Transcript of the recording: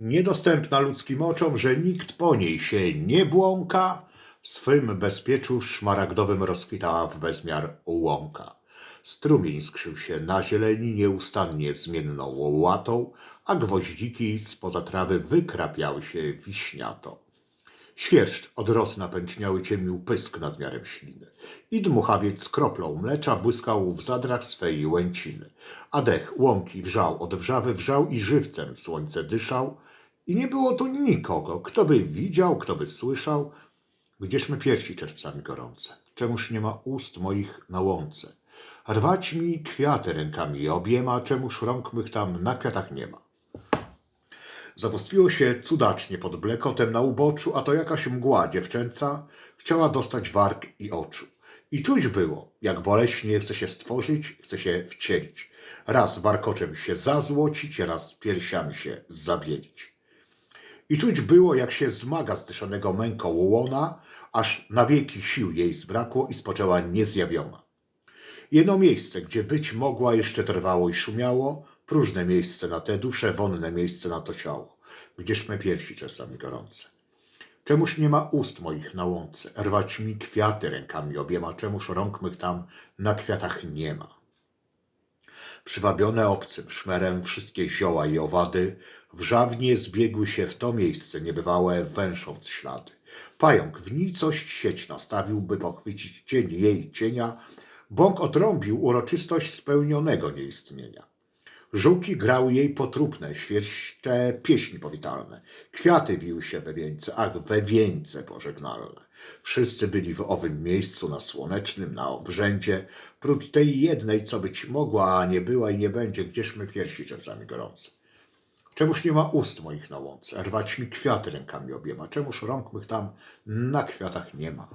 niedostępna ludzkim oczom, że nikt po niej się nie błąka, w swym bezpieczu szmaragdowym rozkwitała w bezmiar łąka. Strumień skrzył się na zieleni nieustannie zmienną łatą, a gwoździki spoza trawy wykrapiały się wiśniato. Świerszcz od ros napęczniały ciemił pysk nadmiarem śliny i dmuchawiec kroplą mlecza błyskał w zadrach swej łęciny, a dech łąki wrzał od wrzawy wrzał i żywcem słońce dyszał i nie było tu nikogo, kto by widział, kto by słyszał, gdzież my piersi czerwcami gorące, czemuż nie ma ust moich na łące, rwać mi kwiaty rękami obiema, czemuż rąk mych tam na kwiatach nie ma. Zabóstwiło się cudacznie pod blekotem na uboczu, a to jakaś mgła dziewczęca chciała dostać warg i oczu. I czuć było, jak boleśnie chce się stworzyć, chce się wcielić. Raz warkoczem się zazłocić, raz piersiami się zabielić. I czuć było, jak się zmaga zdyszanego męką łona, aż na wieki sił jej zbrakło i spoczęła niezjawiona. Jedno miejsce, gdzie być mogła, jeszcze trwało i szumiało, próżne miejsce na tę duszę, wonne miejsce na to ciało, gdzież me piersi czasami gorące. Czemuż nie ma ust moich na łące, rwać mi kwiaty rękami obiema, czemuż rąk mych tam na kwiatach nie ma. Przywabione obcym szmerem wszystkie zioła i owady wrzawnie zbiegły się w to miejsce niebywałe, węsząc ślady. Pająk w nicość sieć nastawił, by pochwycić cień jej cienia, bąk otrąbił uroczystość spełnionego nieistnienia. Żółki grały jej potrupne, świerszcze pieśni powitalne. Kwiaty wiły się we wieńce, ach, we wieńce pożegnalne. Wszyscy byli w owym miejscu na słonecznym, na obrzędzie, prócz tej jednej, co być mogła, a nie była i nie będzie, gdzież my piersi czasami gorące. Czemuż nie ma ust moich na łące, rwać mi kwiaty rękami obiema, czemuż rąk mych tam na kwiatach nie ma.